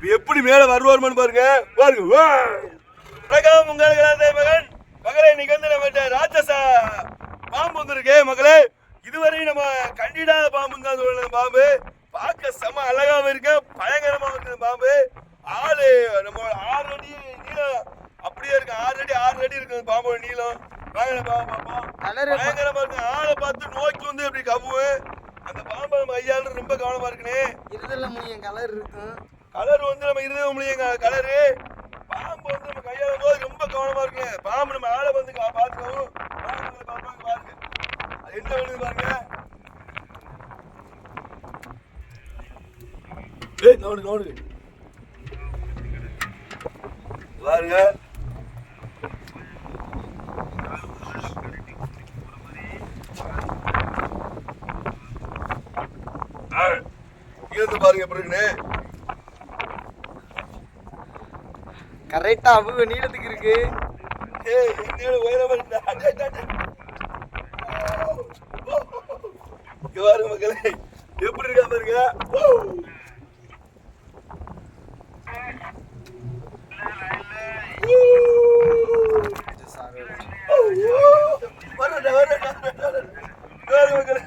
எப்படி மேல வருவாருமான்னு பாருங்க. பாருங்க! வணக்கம் உங்களுக்கு மகன். மகளே வந்து நம்ம ராட்சச பாம்பு வந்திருக்கு மகளே. இதுவரை நம்ம கண்டிடாத பாம்புன்னு தான் சொல்லணும் பாம்பு. பார்க்க செம அழகாவும் இருக்கு பயங்கரமா இருக்கு இந்த பாம்பு. ஆளு நம்ம ஆறு அடி நீளம். அப்படியே இருக்கு ஆறு அடி ஆறு அடி இருக்கு அந்த பாம்போட நீளம். வாங்க பாம்பு கலரு பயங்கரமா இருக்கு. ஆளை பார்த்து நோக்கி வந்து எப்படி கவ்வு அந்த பாம்பு நம்ம ஐயாள் ரொம்ப கவனமா இருக்குனே இருதல முடியும் கலர். இருக்கும் கலர் வந்து நம்ம இருதய முடியுங்க கலரு. பாம்பு வந்து நம்ம கையாள போது ரொம்ப கவனமா இருக்கு பாம்பு நம்ம ஆளை வந்து கா- பார்த்துக்கவும் பாம்புகளை பாருங்க. அது என்ன பண்ணுது பாருங்க? ஏய் கவனு கவனு. பாருங்க. இருந்து பாருங்க எப்படி கரெக்டா அவங்க நீளத்துக்கு இருக்கு. பாருங்க மக்களே எப்படி இருக்கா பாருங்க? மக்களே.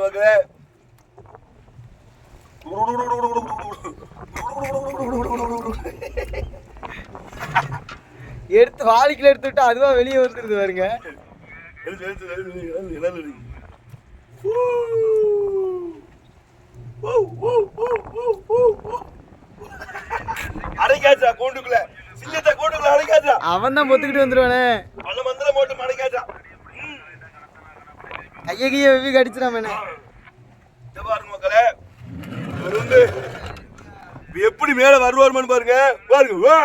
மக்களே. எடுத்து வாளிக்குள்ள எடுத்து விட்டா அதுவா வெளியே வந்துருது பாருங்க. அடைக்காச்சா கூண்டுக்குள்ள. சிங்கத்தை கூண்டுக்குள்ள அடைக்காச்சா அவன் தான் பொத்துக்கிட்டு வந்துருவானே. பல மந்திரம் போட்டு அடைக்காச்சா கைய கைய வெவி கடிச்சிடாமனே இத பாருங்க மக்களே. இவர் வந்து இப்ப எப்படி மேல வருவாருமான்னு பாருங்க. பாருங்க வா.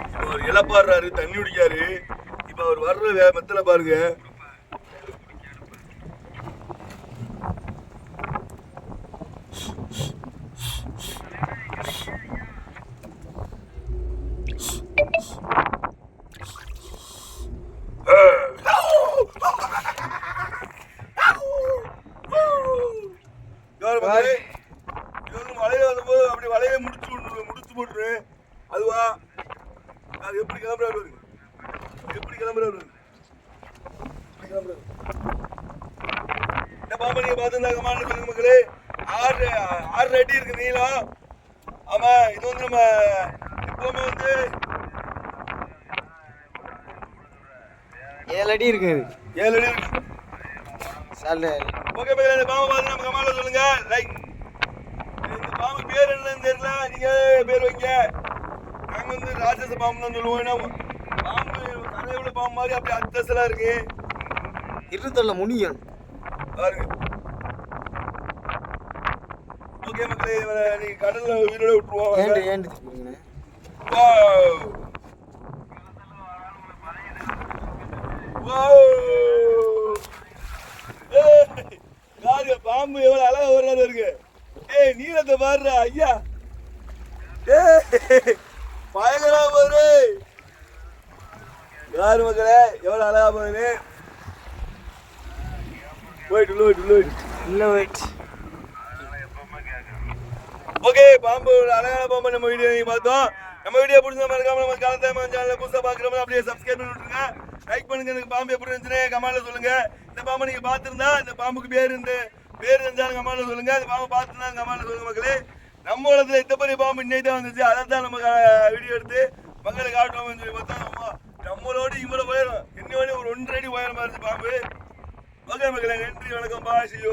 இப்ப அவர் இழப்பாடுறாரு தண்ணி குடிக்காரு. இப்ப அவர் வர்ற மெத்தல பாருங்க? இது வந்து மலையில வரும்போது அப்படி வலையை முடிச்சு முடிச்சு போட்டுரு. அதுவா? அது எப்படி கிளம்புறாரு. எப்படி கிளம்புறாரு. இந்த பாம்பை நீங்க பார்த்துருந்தாங்க மாநில சொல்லுங்க மக்களே. ஆறு ஆறு அடி இருக்கு நீளம். ஆமா இது வந்து நம்ம எப்பவுமே வந்து ஏழு அடி இருக்கு. ஏழு அடி இருக்கு. ஓகே மக்களே இந்த பாம்பை பார்த்து நம்ம கமால சொல்லுங்க. லைக். இந்த பாம்பு பேர் என்னன்னு தெரியல. நீங்க பேர் வைங்க. நாங்க வந்து ராட்சச பாம்பு தான் சொல்லுவோம். ஏன்னா பாம்பு கரையுள்ள பாம்பு மாதிரி அப்படியே அத்தசலா இருக்கு. இருதல முடியும் பாருங்க. ஓகே மக்களே இவரை நீங்க கடல்ல உயிரோட விட்டுருவோம். ஏண்டு ஏண்டு பாம்பு எவ்வளவு அழகா வர்றாரு இருக்கு ஏய் நீளத்தை பாருடா ஐயா. ஏய் பயங்கரமா பாரு யாரு மக்களே? எவ்வளவு அழகா பாரு போயிட்டு உள்ள போயிட்டு இல்ல வெயிட் ஓகே பாம்பு அழகான பாம்பு நம்ம வீடியோ நீங்க பார்த்தோம். நம்ம வீடியோ பிடிச்ச மறக்காம நம்ம காலத்தாம சேனலை புதுசா பாக்குறவங்க அப்படியே சப்ஸ்கிரைப் பண்ணி விட்டுருங்க. லைக் பண்ணுங்க எனக்கு பாம்பு எப்படி இருந்துச்சுன்னு கமெண்ட்ல சொல்லுங்க. இந்த பாம்பை நீங்க பார்த்திருந்தா இந்த பாம்புக்கு பேர் இருந்து பேர் இருந்தாலும் கமெண்ட்ல சொல்லுங்க. இந்த பாம்பை பார்த்திருந்தா கமெண்ட்ல சொல்லுங்க மக்களே. நம்ம இடத்துல இந்த பெரிய பாம்பு இன்னைக்கு தான் வந்துச்சு. அதை தான் நம்ம வீடியோ எடுத்து மக்களுக்கு காட்டுவோம்னு சொல்லி பார்த்தா பாம்பு ஓகே மக்களே நன்றி வணக்கம் பாய் சியூ